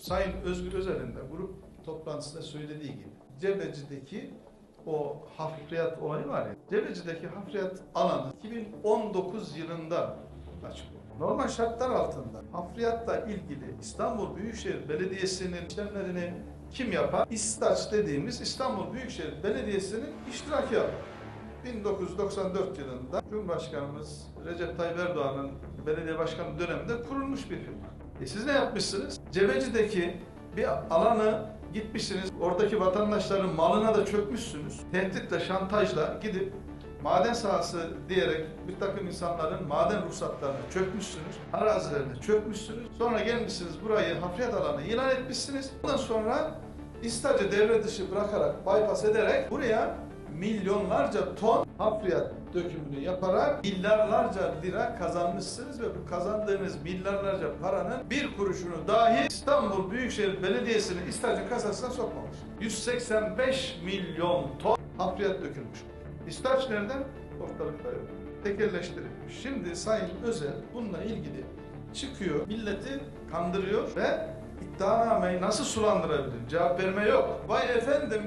Sayın Özgür Özel'in de grup toplantısında söylediği gibi Cebeci'deki o hafriyat olayı var ya, Cebeci'deki hafriyat alanı 2019 yılında açık. Normal şartlar altında hafriyatla ilgili İstanbul Büyükşehir Belediyesi'nin işlemlerini kim yapar? İstaç dediğimiz İstanbul Büyükşehir Belediyesi'nin iştiraki yapar. 1994 yılında Cumhurbaşkanımız Recep Tayyip Erdoğan'ın belediye başkanı döneminde kurulmuş bir firma. E siz ne yapmışsınız? Cebeci'deki bir alanı gitmişsiniz, oradaki vatandaşların malına da çökmüşsünüz. Tehditle, şantajla gidip maden sahası diyerek bir takım insanların maden ruhsatlarına çökmüşsünüz, arazilerine çökmüşsünüz. Sonra gelmişsiniz burayı hafriyat alanı ilan etmişsiniz. Ondan sonra İstacı devre dışı bırakarak, bypass ederek buraya milyonlarca ton hafriyat dökümünü yaparak milyarlarca lira kazanmışsınız ve bu kazandığınız milyarlarca paranın bir kuruşunu dahi İstanbul Büyükşehir Belediyesi'nin İstacı kasasına sokmamış. 185 milyon ton hafriyat dökülmüş. İstaç nereden? Ortalıkta yok. Tekelleştirilmiş. Şimdi Sayın Özel bununla ilgili çıkıyor, milleti kandırıyor ve iddianameyi nasıl sulandırabilir? Cevap verme yok. Vay efendim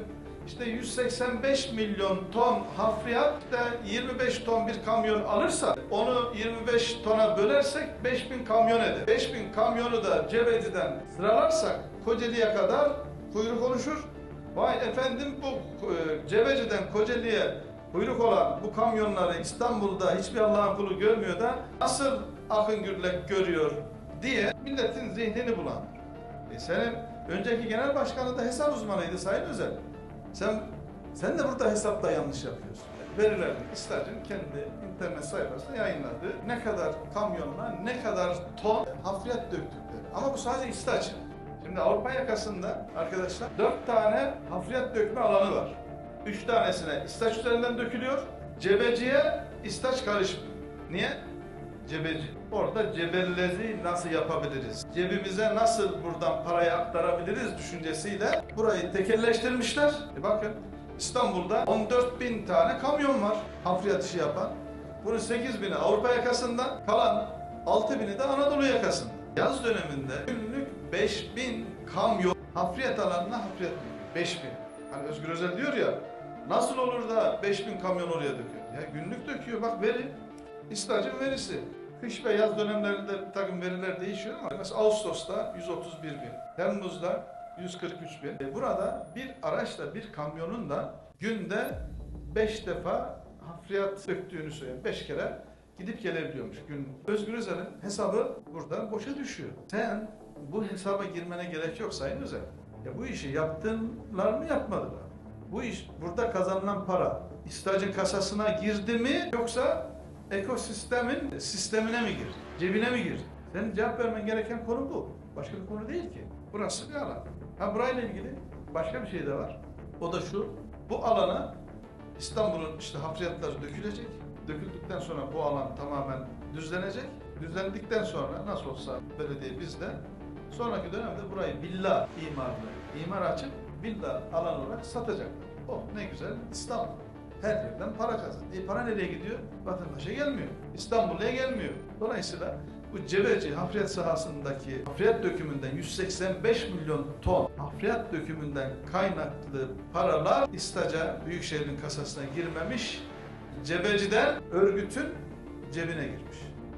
işte 185 milyon ton hafriyat işte 25 ton bir kamyon alırsa onu 25 tona bölersek 5000 kamyon eder. 5000 kamyonu da Cebeci'den sıralarsak Kocaeli'ye kadar kuyruk oluşur. Vay efendim bu e, Cebeci'den Kocaeli'ye kuyruk olan bu kamyonları İstanbul'da hiçbir Allah'ın kulu görmüyor da nasıl Akın Gürlek görüyor diye milletin zihnini bulan. E senin önceki genel başkanı da hesap uzmanıydı Sayın Özel. Sen sen de burada hesapta yanlış yapıyorsun. Verilerini İstacın kendi internet sayfasında yayınladı. Ne kadar kamyonla ne kadar ton hafriyat döktükleri. Ama bu sadece İstacın. Şimdi Avrupa yakasında arkadaşlar dört tane hafriyat dökme alanı var. Üç tanesine İstaç üzerinden dökülüyor. Cebeciye İstaç karışmıyor. Niye? Cebeci. Orada cebellezi nasıl yapabiliriz? Cebimize nasıl buradan parayı aktarabiliriz düşüncesiyle burayı tekelleştirmişler. E bakın İstanbul'da 14 bin tane kamyon var hafriyat işi yapan. Bunun 8 bini Avrupa yakasında, kalan 6 bini de Anadolu yakasında. Yaz döneminde günlük 5 bin kamyon hafriyat alanına hafriyat döküyor. 5 bin. Hani Özgür Özel diyor ya, nasıl olur da 5 bin kamyon oraya döküyor? Ya günlük döküyor bak veri. İstacın verisi. Kış ve yaz dönemlerinde takım veriler değişiyor ama mesela Ağustos'ta 131 bin, Temmuz'da 143 bin. E, Burada bir araçla bir kamyonun da günde 5 defa hafriyat döktüğünü söylüyor. 5 kere gidip gelebiliyormuş gün. Özgür Özel'in hesabı burada boşa düşüyor. Sen bu hesaba girmene gerek yok Sayın Özel. Ya bu işi yaptılar mı yapmadılar. Bu iş burada kazanılan para İstacın kasasına girdi mi yoksa ekosistemin sistemine mi gir? Cebine mi gir? Senin cevap vermen gereken konu bu. Başka bir konu değil ki. Burası bir alan. Ha burayla ilgili başka bir şey de var. O da şu. Bu alana İstanbul'un işte hafriyatları dökülecek. Döküldükten sonra bu alan tamamen düzlenecek. Düzlendikten sonra nasıl olsa belediye bizde sonraki dönemde burayı villa imarlı imar açıp villa alan olarak satacak. Oh ne güzel İstanbul. Her yerden para kazan. E para nereye gidiyor? Vatandaşa gelmiyor. İstanbul'a gelmiyor. Dolayısıyla bu Cebeci hafriyat sahasındaki hafriyat dökümünden 185 milyon ton hafriyat dökümünden kaynaklı paralar İstaca Büyükşehir'in kasasına girmemiş. Cebeci'den örgütün cebine girmiş.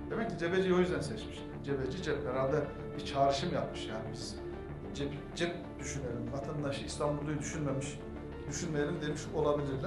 Demek ki Cebeci'yi o yüzden seçmiş. Cebeci cep herhalde bir çağrışım yapmış yani biz. Cep, cep düşünelim, vatandaşı İstanbul'u düşünmemiş, düşünmeyelim demiş olabilirler.